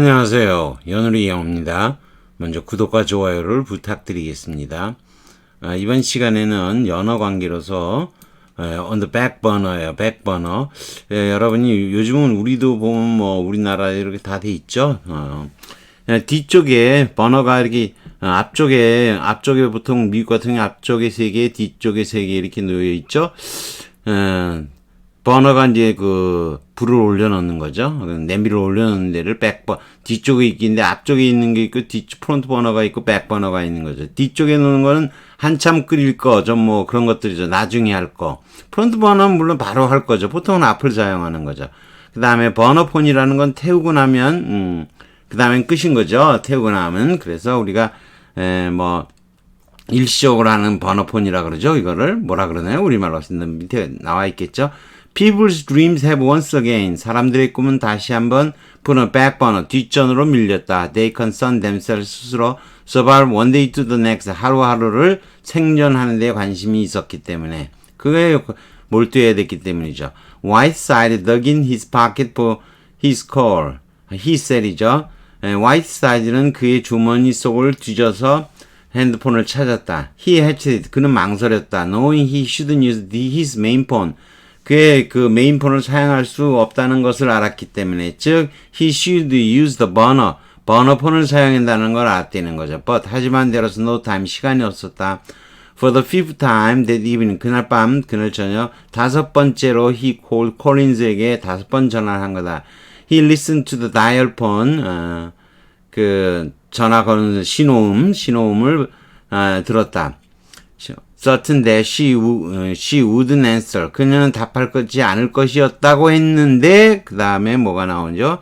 안녕하세요. 연우리 영입니다. 먼저 구독과 좋아요를 부탁드리겠습니다. 아, 이번 시간에는 연어 관계로서 에, on the back burner예요. back burner. 예, 여러분이 요즘은 우리도 보면 뭐 우리나라에 이렇게 다 돼 있죠. 어, 예, 뒤쪽에 버너가 이렇게 어, 앞쪽에 앞쪽에 보통 미국 같은 경우 앞쪽에 세 개, 뒤쪽에 세 개 이렇게 놓여 있죠. 어, 버너가 이제 그 불을 올려놓는 거죠. 그 냄비를 올려놓는 데를 백버 뒤쪽에 있긴데 앞쪽에 있는 게 있고 뒤 프론트 버너가 있고 백 버너가 있는 거죠. 뒤쪽에 놓는 거는 한참 끓일 거, 좀 뭐 그런 것들이죠. 나중에 할 거. 프론트 버너는 물론 바로 할 거죠. 보통은 앞을 사용하는 거죠. 그 다음에 버너폰이라는 건 태우고 나면 음, 그 다음엔 끝인 거죠. 태우고 나면 그래서 우리가 에, 뭐 일시적으로 하는 번호폰이라 그러죠. 이거를 뭐라 그러나요? 우리말로 쓰는 밑에 나와 있겠죠. People's dreams have once again. 사람들의 꿈은 다시 한번 put burner, 뒷전으로 밀렸다. They concern themselves 스스로 survive one day to the next. 하루하루를 생존하는 데 관심이 있었기 때문에. 그거에 몰두해야 됐기 때문이죠. Whiteside dug in his pocket for his call. He said이죠. Whiteside는 그의 주머니 속을 뒤져서 핸드폰을 찾았다. He hesitated. 그는 망설였다. Knowing he shouldn't use his main phone. 그의 그 메인폰을 사용할 수 없다는 것을 알았기 때문에 즉 he should use the burner 버너폰을 사용한다는 걸 알았다는 거죠. But 하지만 there was no time 시간이 없었다. For the fifth time that evening 그날 밤 그날 저녁 다섯 번째로 he called Collins에게 다섯 번 전화를 한 거다. He listened to the dial phone 어, 그 전화 거는 신호음 신호음을 어, 들었다. Certain that she, 어, she wouldn't answer. 그녀는 답할 것이 않을 것이었다고 했는데, 그 다음에 뭐가 나오죠?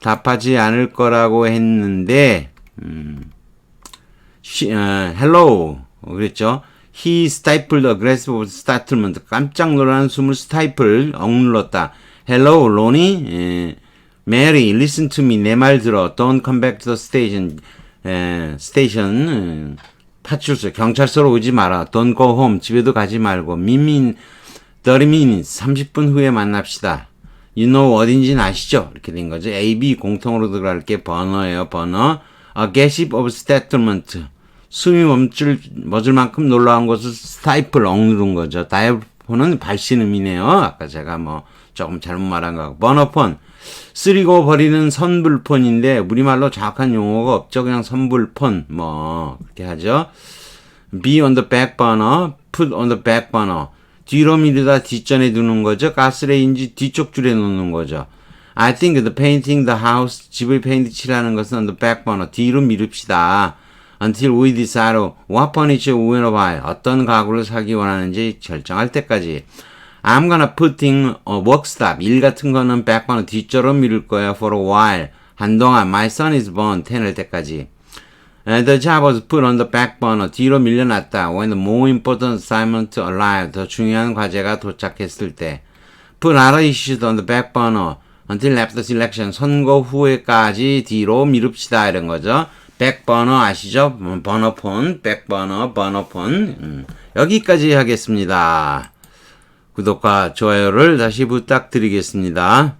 답하지 않을 거라고 했는데, 음, she, 어, hello. 그랬죠? He stifled aggressive startlement. 깜짝 놀라는 숨을 스타이플, 억눌렀다. Hello, Ronnie. 예, Mary, listen to me. 내 말 들어. Don't come back to the station. 에, station. 음, 파출소, 경찰서로 오지 마라. Don't go home. 집에도 가지 말고. 미민, 30 minutes. 30분 후에 만납시다. You know 어딘지는 아시죠? 이렇게 된 거죠. A, B 공통으로 들어갈 게 번호예요, 번호. A gasp of startlement. 숨이 멈출, 멎을 만큼 놀라운 것을 스타이플 억누른 거죠. 다이어 폰은 발신음이네요. 아까 제가 뭐 조금 잘못 말한 거. 번호폰. 쓰리고 버리는 선불폰인데 우리말로 정확한 용어가 없죠. 그냥 선불폰 뭐 그렇게 하죠. be on the back burner, put on the back burner. 뒤로 미루다 뒷전에 두는 거죠. 가스레인지 뒤쪽 줄에 놓는 거죠. I think the painting the house 집을 페인트 칠하는 것은 on the back burner 뒤로 미룹시다. Until we decide what furniture we wanna buy 어떤 가구를 사기 원하는지 결정할 때까지. I'm gonna putting a work stop 일 같은 거는 burner 뒤쪽으로 미룰 거야 for a while 한동안 my son is born 태어날 때까지. And the job was put on the back burner. 뒤로 밀려났다. When the more important assignment arrived. 더 중요한 과제가 도착했을 때. Put other issues on the back burner. Until after selection. 선거 후에까지 뒤로 미룹시다. 이런 거죠. Burner 아시죠? 음, 버너폰, burner, 버너폰. 음, 여기까지 하겠습니다. 구독과 좋아요를 다시 부탁드리겠습니다.